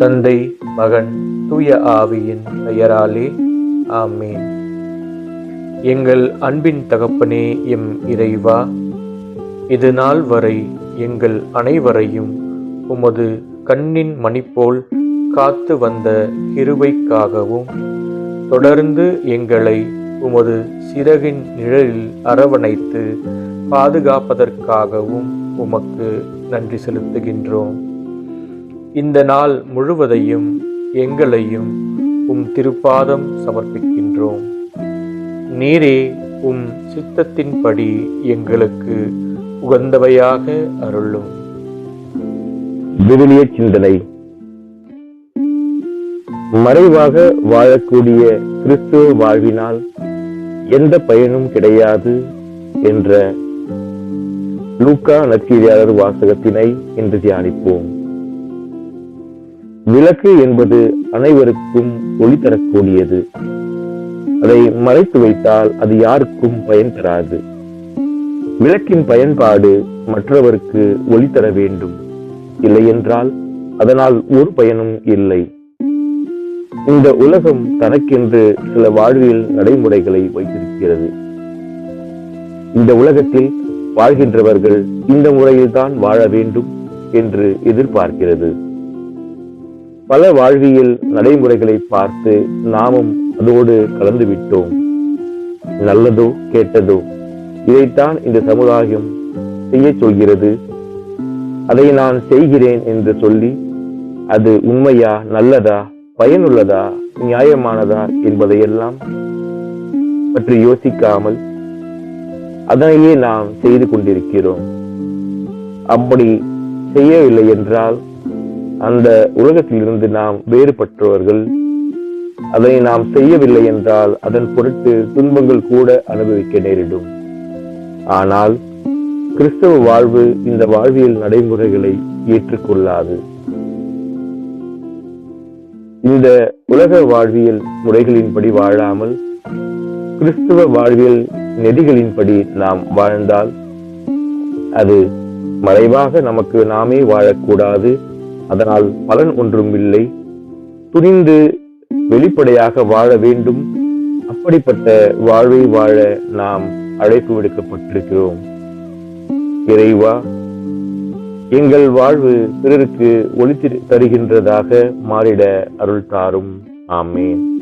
தந்தை மகன் தூய ஆவியின் பெயராலே ஆமேன். எங்கள் அன்பின் தகப்பனே எம் இறைவா இது நாள் வரை எங்கள் அனைவரையும் உமது கண்ணின் மணிப்போல் காத்து வந்த கிருபைக்காகவும் தொடர்ந்து எங்களை உமது சிறகின் நிழலில் அரவணைத்து பாதுகாப்பதற்காகவும் உமக்கு நன்றி செலுத்துகின்றோம். இந்த நாள் முழுவதையும் எங்களையும் உம் திருப்பாதம் சமர்ப்பிக்கின்றோம். நீரே உம் சித்தத்தின்படி எங்களுக்கு உகந்தவையாக அருளும். விவிலிய சிந்தனை. மறைவாக வாழக்கூடிய கிறிஸ்துவ வாழ்வினால் எந்த பயனும் கிடையாது என்ற லூக்கா நற்செய்தியாளர் வாசகத்தினை இன்று தியானிப்போம். விளக்கு என்பது அனைவருக்கும் ஒளி தரக்கூடியது. அதை மறைத்து வைத்தால் அது யாருக்கும் பயன் தராது. விளக்கின் பயன்பாடு மற்றவருக்கு ஒளி தர வேண்டும். இல்லையென்றால் அதனால் ஒரு பயனும் இல்லை. இந்த உலகம் தனக்கென்று சில வாழ்வியல் நடைமுறைகளை வைத்திருக்கிறது. இந்த உலகத்தில் வாழ்கின்றவர்கள் இந்த முறையில்தான் வாழ வேண்டும் என்று எதிர்பார்க்கிறது. பல வாழ்வியல் நடைமுறைகளை பார்த்து நாமும் அதோடு கலந்து விட்டோம். நல்லதோ கேட்டதோ இதைத்தான் இந்த சமுதாயம் செய்ய சொல்கிறது. அதை நான் செய்கிறேன் என்று சொல்லி அது உண்மையா நல்லதா பயனுள்ளதா நியாயமானதா என்பதையெல்லாம் பற்றி யோசிக்காமல் அதனையே நாம் செய்து கொண்டிருக்கிறோம். அப்படி செய்யவில்லை என்றால் அந்த உலகத்திலிருந்து நாம் வேறுபட்டவர்கள். அதை நாம் செய்யவில்லை என்றால் அதன் பொருட்டு துன்பங்கள் கூட அனுபவிக்க நேரிடும். ஆனால் கிறிஸ்தவ வாழ்வு இந்த வாழ்வியல் நடைமுறைகளை ஏற்றுக்கொள்ளாது. இந்த உலக வாழ்வியல் முறைகளின்படி வாழாமல் கிறிஸ்துவ வாழ்வியல் நெறிகளின்படி நாம் வாழ்ந்தால் அது மறைவாக நமக்கு நாமே வாழக்கூடாது. அதனால் பலன் ஒன்றும் இல்லை. துணிந்து வெளிப்படையாக வாழ வேண்டும். அப்படிப்பட்ட வாழ்வை வாழ நாம் அழைப்பு விடுக்கப்பட்டிருக்கிறோம். இறைவா எங்கள் வாழ்வு பிறருக்கு ஒளி தருகின்றதாக மாறிட அருள் தாரும். ஆமேன்.